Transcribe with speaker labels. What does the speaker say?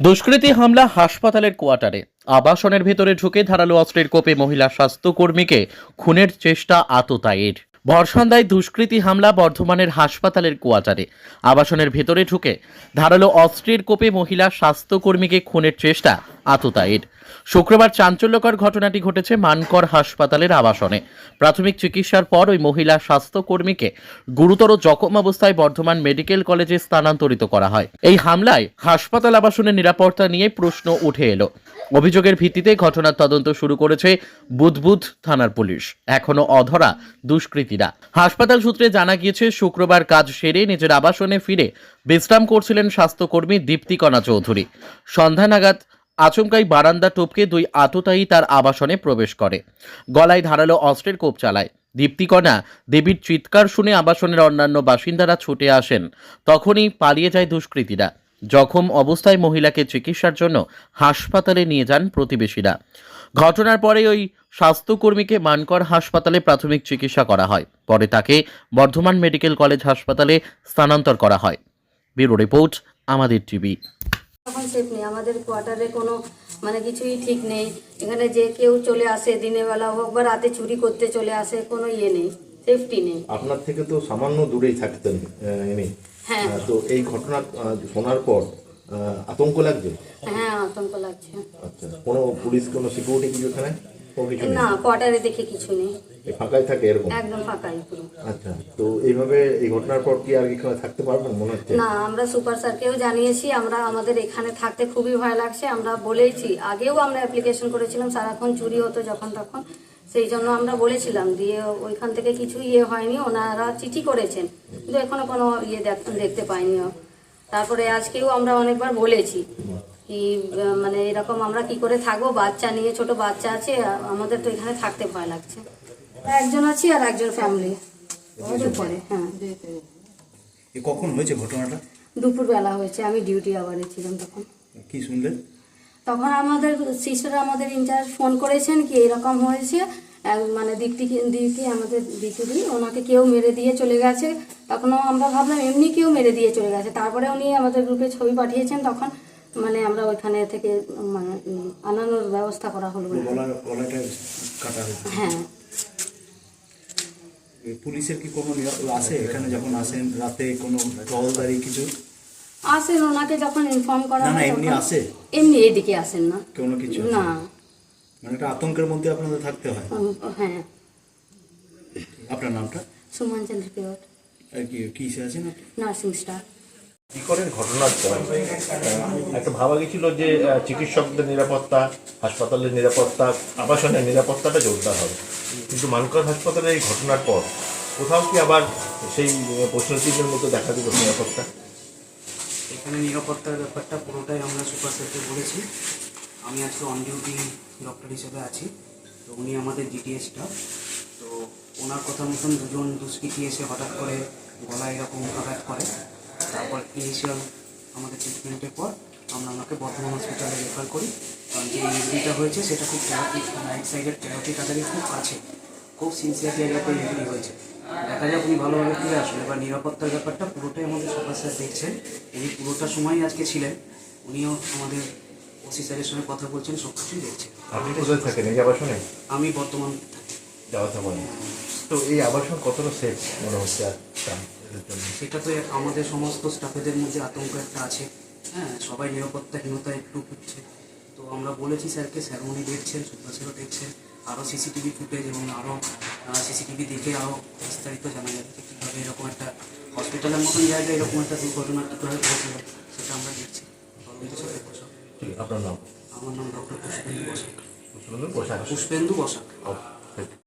Speaker 1: দুষ্কৃতী হামলা হাসপাতালের কোয়ার্টারে। আবাসনের ভেতরে ঢুকে ধারালো অস্ত্রের কোপে মহিলা স্বাস্থ্যকর্মীকে খুনের চেষ্টা আততায়ের। ভরসন্দায় দুষ্কৃতী হামলা বর্ধমানের হাসপাতালের কোয়াটারে আবাসনের ভেতরে ঢুকে ধারালো অস্ত্রের কোপে মহিলা স্বাস্থ্যকর্মীকে খুনের চেষ্টা আততায়ীর। শুক্রবার চাঞ্চল্যকর ঘটনাটি ঘটেছে মানকর হাসপাতালের আবাসনে। প্রাথমিক চিকিৎসার পর ওই মহিলা স্বাস্থ্যকর্মীকে গুরুতর জখম অবস্থায় বর্ধমান মেডিকেল কলেজে স্থানান্তরিত করা হয়। এই হামলায় হাসপাতাল আবাসনের নিরাপত্তা নিয়ে প্রশ্ন উঠে এলো। অভিযোগের ভিত্তিতে ঘটনার তদন্ত শুরু করেছে বুধবুধ থানার পুলিশ। এখনও অধরা দুষ্কৃতীরা। হাসপাতাল সূত্রে জানা গিয়েছে, শুক্রবার কাজ সেরে নিজের আবাসনে ফিরে বিশ্রাম করছিলেন স্বাস্থ্যকর্মী দীপ্তিকণা চৌধুরী। সন্ধ্যা নাগাদ আচমকাই বারান্দা টপকে দুই আততায়ী তার আবাসনে প্রবেশ করে। গলায় ধারালো অস্ত্রের কোপ চালায়। দীপ্তিকণা দেবীর চিৎকার শুনে আবাসনের অন্যান্য বাসিন্দারা ছুটে আসেন। তখনই পালিয়ে যায় দুষ্কৃতীরা। জখম অবস্থায় মহিলাকে চিকিৎসার জন্য হাসপাতালে নিয়ে যান প্রতিবেশীরা। ঘটনার পরে ওই স্বাস্থ্যকর্মীকে মানকর হাসপাতালে প্রাথমিক চিকিৎসা করা হয়। পরে তাকে বর্ধমান মেডিকেল কলেজ হাসপাতালে স্থানান্তর করা হয়। ব্যুরো রিপোর্ট, আমাদের টিভি।
Speaker 2: এখন সেফ নেই। আমাদের কোয়ার্টারে কোনো মানে কিছুই ঠিক নেই। এখানে যে কেউ চলে আসে দিনের বেলা হোক বা রাতে চুরি করতে চলে আসে কোনো ইয়ে নেই। সেফটি নেই।
Speaker 3: আপনার থেকে তো সামান্য দূরেই থাকতেন এমনি
Speaker 2: হ্যাঁ।
Speaker 3: তো এই ঘটনা শোনার পর আতঙ্ক লাগছে?
Speaker 2: হ্যাঁ আতঙ্ক লাগছে।
Speaker 3: আচ্ছা কোনো পুলিশ কোনো সিকিউরিটি কিছু এখানে? কোনো কিছু নেই?
Speaker 2: না কোয়ার্টারে দেখে কিছু নেই।
Speaker 3: এই ফাঁকাই থাকে এরকম?
Speaker 2: একদম ফাঁকাই পুরো।
Speaker 3: আচ্ছা তো এইভাবে এই ঘটনার পর কি আর এখানে থাকতে পারবেন মনে হচ্ছে?
Speaker 2: না আমরা সুপার স্যারকেও জানিয়েছি আমরা আমাদের এখানে থাকতে খুবই ভয় লাগছে আমরা বলেছি আগেও আমরা অ্যাপ্লিকেশন করেছিলাম সারাক্ষণ চুরি হতো যখন তখন সেই জন্য আমরা বলেছিলাম দিয়ে ওইখান থেকে কিছু ইয়ে হয়নি ওনারা চিঠি করেছেন কিন্তু এখনও কোনো ইয়ে দেখ- দেখতে পাইনি তারপরে আজকেও আমরা অনেকবার বলেছি। কি মানে এরকম আমরা কি করে থাকব? বাচ্চা নিয়ে ছোট বাচ্চা আছে আমাদের তো এখানে থাকতে ভয় লাগছে। একজন আছি আর একজন ফ্যামিলি পরে হ্যাঁ।
Speaker 4: কখন হয়েছে ঘটনাটা?
Speaker 2: দুপুরবেলা হয়েছে আমি ডিউটি আওয়ারে ছিলাম তখন।
Speaker 4: কি শুনলেন
Speaker 2: তখন আমাদের সিস্টার আমাদের ইনচার্জ ফোন করেছেন কি এরকম হয়েছে মানে দীপ্তি দিদি আমাদের দিদি ওনাকে কেউ মেরে দিয়ে চলে গেছে। তখনও আমরা ভাবলাম এমনি কেউ মেরে দিয়ে চলে গেছে। তারপরে উনি আমাদের গ্রুপে ছবি পাঠিয়েছেন তখন মানে আমরা ওইখানে থেকে মানে আনানোর ব্যবস্থা করা হলো।
Speaker 4: হয়েছে।
Speaker 2: হ্যাঁ।
Speaker 4: পুলিশের কি কোনো আসে এখানে যখন আসেন রাতে কোনো টহলদারি কিছু?
Speaker 2: আসেন ওনাকে যখন ইনফর্ম করা
Speaker 4: না, এমনি আসে?
Speaker 2: এমনি এদিকে আসেন না।
Speaker 4: কোনো কিছু
Speaker 2: না।
Speaker 4: মানে একটা আতঙ্কের মধ্যে আপনাদের থাকতে হয়?
Speaker 2: হ্যাঁ।
Speaker 4: আপনার নামটা?
Speaker 2: সুমন চন্দ্র
Speaker 4: আর কি কিসে আছেন
Speaker 2: নার্সিং স্টাফ।
Speaker 3: কি করেন ঘটনার একটা ভাবা গেছিল যে চিকিৎসকদের নিরাপত্তা, হাসপাতালের নিরাপত্তা, আবাসনের নিরাপত্তাটা জোরদার হবে। কিন্তু মানকর হাসপাতালে এই ঘটনার পর কোথাও কি আবার সেই প্রশ্নচিহ্নের মতো দেখা দিল নিরাপত্তা?
Speaker 5: এখানে নিরাপত্তার ব্যাপারটা পুরোটাই আমরা সুপার স্যারকে বলেছি। আমি আজকে অন ডিউটি ডক্টর হিসেবে আছি, তো উনি আমাদের জিটিএস স্টাফ তো ওনার কথা মতন দুজন দুষ্কৃতী এসে হঠাৎ করে গলায় এরকম আঘাত করে। তারপর ইনিশিয়াল আমাদের ট্রিটমেন্টের পর আমরা ওনাকে বর্ধমান হসপিটালে রেফার করি। কারণ যে ইঞ্জুরিটা হয়েছে সেটা খুব রাইট সাইডের ক্যারোটি তাদের খুব কাছে। খুব সিনসিয়ার জায়গাতে ইঞ্জুরি হয়েছে। দেখা যাক উনি ভালোভাবে ফিরে আসবে এবার নিরাপত্তার ব্যাপারটা পুরোটাই আমাদের সুপার স্যার দেখছেন। উনি পুরোটা সময় আজকে ছিলেন। উনিও আমাদের ওসি স্যারের সঙ্গে কথা বলছেন সব কিছুই দেখছেন।
Speaker 3: আপনি কোথায় থাকেন? এই আবাসনে?
Speaker 5: আমি বর্তমান
Speaker 3: যাওয়া তো এই আবাসন কতটা সেফ মনে হচ্ছে আর?
Speaker 5: সেটা তো আমাদের সমস্ত স্টাফেদের মধ্যে আতঙ্ক একটা আছে। হ্যাঁ সবাই নিরাপত্তাহীনতা একটু হচ্ছে তো আমরা বলেছি স্যারকে স্যার উনি দেখছেন সুপার স্যারও দেখছেন। আরও সিসিটিভি ফুটেজ এবং আরও সিসিটিভি দেখে আরও বিস্তারিত জানা যাবে যে কীভাবে এরকম একটা হসপিটালের মতন জায়গায় এরকম একটা দুর্ঘটনা কীভাবে ঘটল সেটা আমরা দেখছি। তদন্ত সাথে বসাক
Speaker 3: আপনার নাম?
Speaker 5: আমার নাম ডক্টর পুষ্পেন্দু বসাক। পুষ্পেন্দু বসাক।